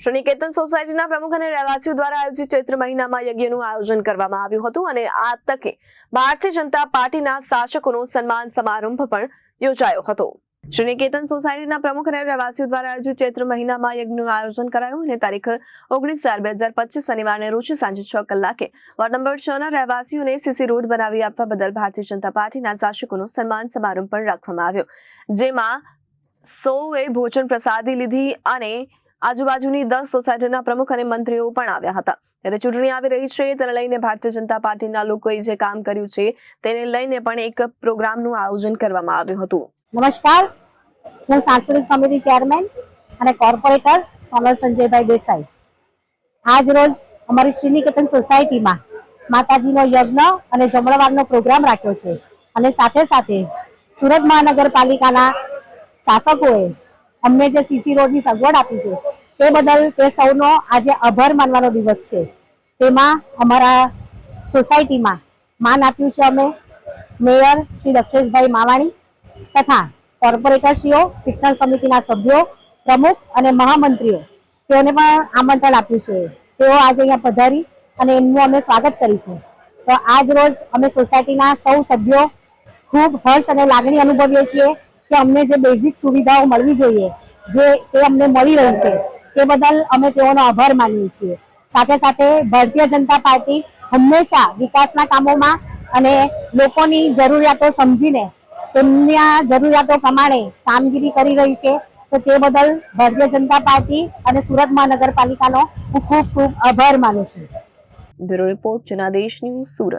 શ્રી સોસાયટીના પ્રમુખ અને રહેવાસીઓ દ્વારા આયોજિત ચૈત્ર મહિનામાં યજ્ઞનું આયોજન કરવામાં આવ્યું હતું અને આ તકે ભારતીય જનતા પાર્ટીના શાસકોનો સન્માન સમારંભ પણ યોજાયો હતો. શ્રી નિકેતન સોસાયટીના પ્રમુખ અને રહેવાસીઓ દ્વારા આયોજિત ચૈત્ર મહિનામાં યજ્ઞનું આયોજન કરાયું અને તારીખ ઓગણીસ ચાર બે હજાર પચીસ શનિવારને રોજ સાંજે છ કલાકે વોર્ડ નંબર છ ના રહેવાસીઓને સીસી રોડ બનાવી આપવા બદલ ભારતીય જનતા પાર્ટીના શાસકોનો સન્માન સમારંભ પણ રાખવામાં આવ્યો. જેમાં સૌએ ભોજન પ્રસાદી લીધી અને આજુબાજુની દસ સોસાયટીના પ્રમુખ અને મંત્રીઓ પણ આવ્યા હતા. ત્યારે ચૂંટણી આવી રહી છે, તેને લઈને ભારતીય જનતા પાર્ટીના લોકોએ જે કામ કર્યું છે, તેને લઈને પણ એક પ્રોગ્રામનું આયોજન કરવામાં આવ્યું હતું. નમસ્કાર. હું સાંસ્કૃતિક સમિતિ ચેરમેન અને કોર્પોરેટર સોનલ સંજયભાઈ દેસાઈ. આજ રોજ અમારી શ્રીનિકેતન સોસાયટીમાં માતાજીનો યજ્ઞ અને જમણવારનો પ્રોગ્રામ રાખ્યો છે. અને સાથે સાથે સુરત મહાનગરપાલિકાના શાસકોએ અમને જે સીસી રોડની સગવડ આપી છે, તે બદલ તે સૌનો આજે આભાર માનવાનો દિવસ છે. તેમાં અમારા સોસાયટીમાં માન આપ્યું છે અમે, મેયર શ્રી દક્ષેશભાઈ માવાણી તથા કોર્પોરેટરશ્રીઓ, શિક્ષણ સમિતિના સભ્યો, પ્રમુખ અને મહામંત્રીઓ, તેઓને પણ આમંત્રણ આપ્યું છે. તેઓ આજે અહીંયા પધારી અને એમનું અમે સ્વાગત કરીશું. તો આજ રોજ અમે સોસાયટીના સૌ સભ્યો ખૂબ હર્ષ અને લાગણી અનુભવીએ છીએ. કે અમને જે બેઝિક સુવિધાઓ મળવી જોઈએ, જે તે અમને મળી રહી છે તે બદલ અમે તેઓનો આભાર માનીએ છીએ. સાથે સાથે ભારતીય જનતા પાર્ટી હંમેશા વિકાસના કામોમાં અને લોકોની જરૂરિયાતો સમજીને, તેમના જરૂરિયાતો પ્રમાણે કામગીરી કરી રહી છે, તો તે બદલ ભારતીય જનતા પાર્ટી અને સુરત મહાનગરપાલિકાનો હું ખૂબ ખૂબ આભાર માનું છું. Bureau report, Janadesh news Surat.